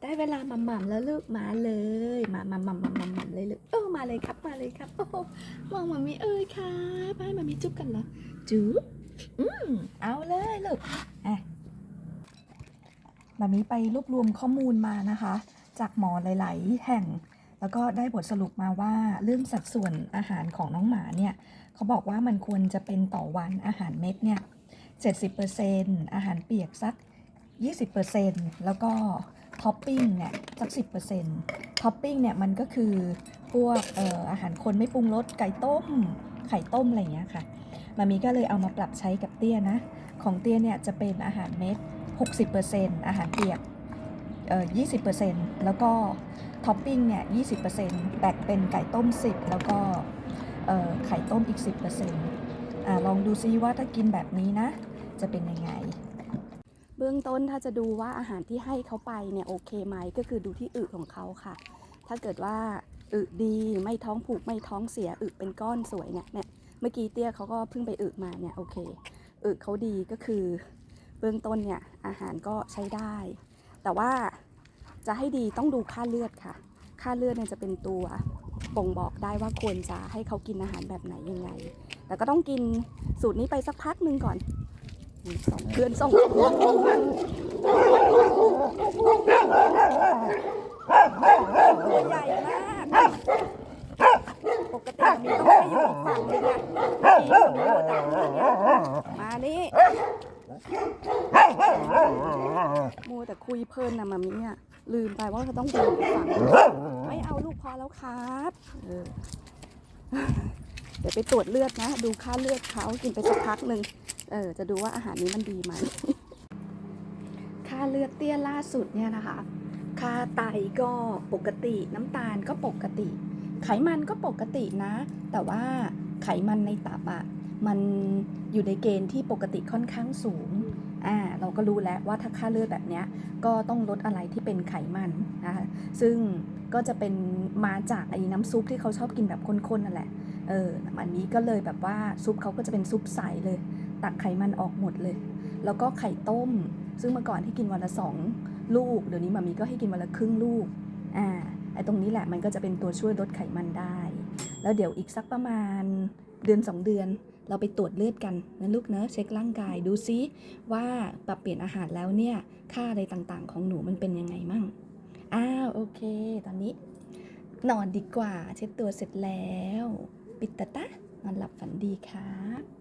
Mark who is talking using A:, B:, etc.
A: ได้เวลาหม่ำๆแล้วลูกมาเลย มามามามามามาเลยลูกเออมาเลยครับมาเลยครับโอ้มองมามีเอ้ยครับให้มามีจุ๊บกันเหรอจุ๊บอืมเอาเลยลูกอะ
B: มามีไปรวบรวมข้อมูลมานะคะ จากหมอหลาย ๆ แห่ง แล้วก็ได้บทสรุปมาว่าเรื่องสัดส่วนอาหารของน้องหมาเนี่ยเขาบอกว่ามันควรจะเป็นต่อวันอาหารเม็ดเนี่ย70%อาหารเปียกสัก 20%แล้วก็ท็อปปิ้งเนี่ยสัก 10%ท็อปปิ้งเนี่ยมันก็คือพวกอออาหารคนไม่ปรุงรสไก่ต้ม ไข่ต้มอะไรอย่างเงี้ยค่ะมามีก็เลยเอามาปรับใช้กับเตี้ยนะ ของเตี้ยเนี่ยจะเป็นอาหารเม็ด 60%อาหารเปียกเอ่อ20%แล้วก็ท็อปปิ้งเนี่ย20%แบ่งเป็นไก่ต้ม 10 แล้วก็เอ่อไข่ต้มอีก 10%อ่าลองดูซิว่าถ้ากินแบบนี้นะ จะเป็นยังไง
A: เบื้องต้นถ้าจะดูว่าอาหารที่ให้เขาไปเนี่ยโอเคไหมก็คือดูที่อึของเขาค่ะ ถ้าเกิดว่าอึดีไม่ท้องผูกไม่ท้องเสียอึเป็นก้อนสวยเนี่ยเนี่ยเมื่อกี้เตี้ยเขาก็เพิ่งไปอึมาเนี่ยโอเคอึเขาดีก็คือเบื้องต้นเนี่ยอาหารก็ใช้ได้ แต่ว่าจะให้ดีต้องดูค่าเลือดค่ะ ค่าเลือดเนี่ยจะเป็นตัวบ่งบอกได้ว่าควรจะให้เขากินอาหารแบบไหนยังไง แต่ก็ต้องกินสูตรนี้ไปสักพักหนึ่งก่อน เดือนสองตัวใหญ่มาก ปกติมีต้องให้อยู่อีกฝั่งหนึงอะที่อยู่ในโบดังเนี่ยมานี่มัวแต่คุยเพลินนะมามีอะลืมไปว่าเขาต้องไปอยู่อีกฝั่งไม่เอาลูกพอแล้วครับเดี๋ยวไปตรวจเลือดนะ ดูค่าเลือดเขากินไปสักพักหนึ่ง เออจะดูว่าอาหารนี้มันดีไหม ค่าเลือดเตี้ยล่าสุดเนี่ยนะคะ ค่าไตก็ปกติ น้ำตาลก็ปกติ ไขมันก็ปกตินะ แต่ว่าไขมันในตับอะมันอยู่ในเกณฑ์ที่ปกติค่อนข้างสูง อ่า เราก็รู้แล้วว่าถ้าค่าเลือดแบบเนี้ยก็ต้องลดอะไรที่เป็นไขมันนะคะ ซึ่งก็จะเป็นมาจากไอ้น้ำซุปที่เขาชอบกินแบบข้นๆนั่นแหละ เออ อันนี้ก็เลยแบบว่าซุปเขาก็จะเป็นซุปใสเลย ตักไขมันออกหมดเลย แล้วก็ไข่ต้ม ซึ่งเมื่อก่อนให้กินวันละสองลูก เดี๋ยวนี้มามีก็ให้กินวันละครึ่งลูก อ่า ไอ้ตรงนี้แหละมันก็จะเป็นตัวช่วยลดไขมันได้ แล้วเดี๋ยวอีกสักประมาณเดือน 2 เดือน เราไปตรวจเลือดกันนะลูกเนอะเช็คร่างกายดูซิว่าปรับเปลี่ยนอาหารแล้วเนี่ย ค่าอะไรต่างๆ ของหนูมันเป็นยังไงมั่ง อ้าวโอเค ตอนนี้นอนดีกว่า เช็ดตัวเสร็จแล้ว ปิดตาตะนอนหลับฝันดีครับ